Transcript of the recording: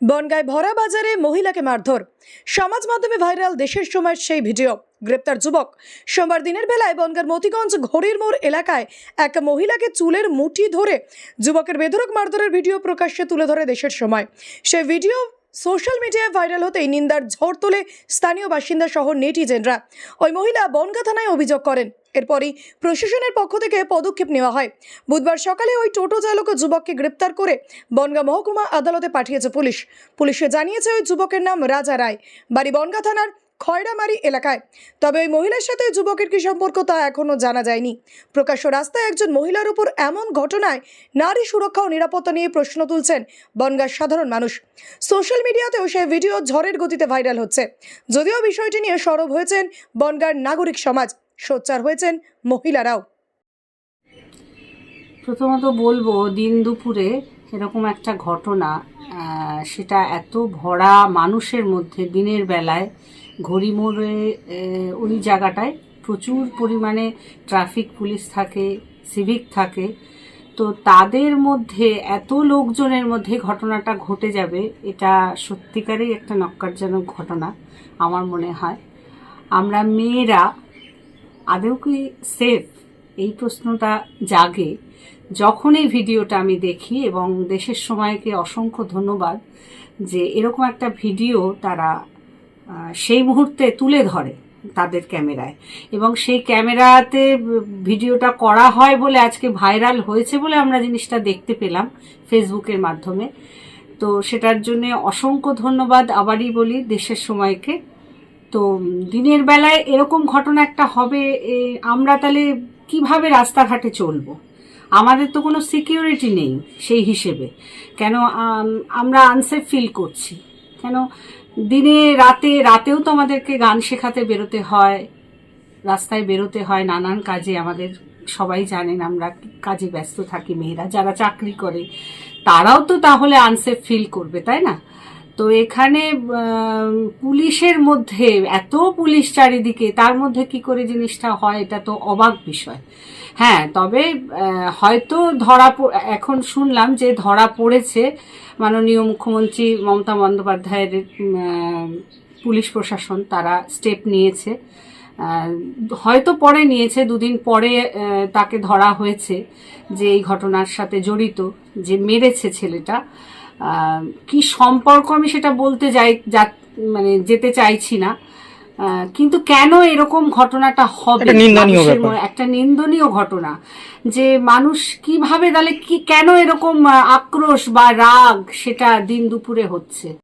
বনগায় ভরা বাজারে মহিলাকে মারধর। সমাজ মাধ্যমে ভাইরাল দেশের সময় সেই ভিডিও। গ্রেপ্তার যুবক। সোমবার দিনের বেলায় বনগার মতিগঞ্জ ঘড়ির মোড় এলাকায় এক মহিলাকে চুলের মুঠি ধরে যুবকের বেধরক মারধরের ভিডিও প্রকাশ্যে তুলে ধরে দেশের সময়। সেই ভিডিও সোশ্যাল মিডিয়ায় ভাইরাল হতেই নিন্দার ঝড় তোলে স্থানীয় বাসিন্দা সহ নেটিজেনরা। ওই মহিলা বনগা থানায় অভিযোগ করেন। এরপরই প্রশাসনের পক্ষ থেকে পদক্ষেপ নেওয়া হয়। বুধবার সকালে ওই টোটো চালক যুবককে গ্রেপ্তার করে বনগা মহকুমা আদালতে পাঠিয়েছে পুলিশ। পুলিশে জানিয়েছে ওই যুবকের নাম রাজা রায়। বাড়ি বনগা থানার খয়রামারি এলাকায়। তবে ওই মহিলার সাথে যুবকের কি সম্পর্ক তা এখনও জানা যায়নি। প্রকাশ্য রাস্তায় একজন মহিলার উপর এমন ঘটনায় নারী সুরক্ষা ও নিরাপত্তা নিয়ে প্রশ্ন তুলছেন বনগার সাধারণ মানুষ। সোশ্যাল মিডিয়াতেও সেই ভিডিও ঝড়ের গতিতে ভাইরাল হচ্ছে। যদিও বিষয়টি নিয়ে সরব হয়েছেন বনগাঁর নাগরিক সমাজ, সোচ্চার হয়েছেন মহিলারাও। প্রথমত বলব, দিন দুপুরে এরকম একটা ঘটনা সেটা এত ভরা মানুষের মধ্যে দিনের বেলায় ঘড়ি মোড়ে আহ, ওই জায়গাটায় প্রচুর পরিমাণে ট্রাফিক পুলিশ থাকে সিভিক থাকে। তো তাদের মধ্যে এত লোকজনের মধ্যে ঘটনাটা ঘটে যাবে এটা সত্যিকারই একটা নক্কারজনক ঘটনা আমার মনে হয়। আমরা মেয়েরা আদৌ কি সেফ এই প্রশ্নটা জাগে। যখন এই ভিডিওটা আমি দেখি এবং দেশের সময়কে অসংখ্য ধন্যবাদ যে এরকম একটা ভিডিও তারা সেই মুহূর্তে তুলে ধরে তাদের ক্যামেরায়। এবং সেই ক্যামেরাতে ভিডিওটা করা হয় বলে আজকে ভাইরাল হয়েছে বলে আমরা জিনিসটা দেখতে পেলাম ফেসবুকের মাধ্যমে। তো সেটার জন্য অসংখ্য ধন্যবাদ আবারই বলি দেশের সময়কে। তো দিনের বেলায় এরকম ঘটনা একটা হবে আমরা তাহলে কীভাবে রাস্তাঘাটে চলবো? আমাদের তো কোনো সিকিউরিটি নেই সেই হিসেবে। কেন আমরা আনসেফ ফিল করছি। কেন দিনে রাতে, রাতেও তো আমাদেরকে গান শেখাতে বেরোতে হয়, রাস্তায় বেরোতে হয় নানান কাজে আমাদের, সবাই জানেন আমরা কাজে ব্যস্ত থাকি, মেয়েরা যারা চাকরি করে। তারাও তো তাহলে আনসেফ ফিল করবে, তাই না? তো এখানে পুলিশের মধ্যে, এত পুলিশ চারিদিকে, তার মধ্যে কি করে জিনিসটা হয়, এটা তো অবাক বিষয়। হ্যাঁ তবে হয়তো ধরা এখন শুনলাম যে ধরা পড়েছে মাননীয় মুখ্যমন্ত্রী মমতা বন্দ্যোপাধ্যায়ের পুলিশ প্রশাসন, তারা স্টেপ নিয়েছে। হয়তো পরে নিয়েছে দুদিন পরে তাকে ধরা হয়েছে যে এই ঘটনার সাথে জড়িত যে মেরেছে ছেলেটা। কি সম্পর্ক আমি সেটা বলতে যাই যা- মানে যেতে চাইছি না। কিন্তু কেন এরকম ঘটনাটা হবে। একটা নিন্দনীয় ঘটনা যে মানুষ কীভাবে তাহলে কি কেন এরকম আক্রোশ বা রাগ সেটা দিন দুপুরে হচ্ছে?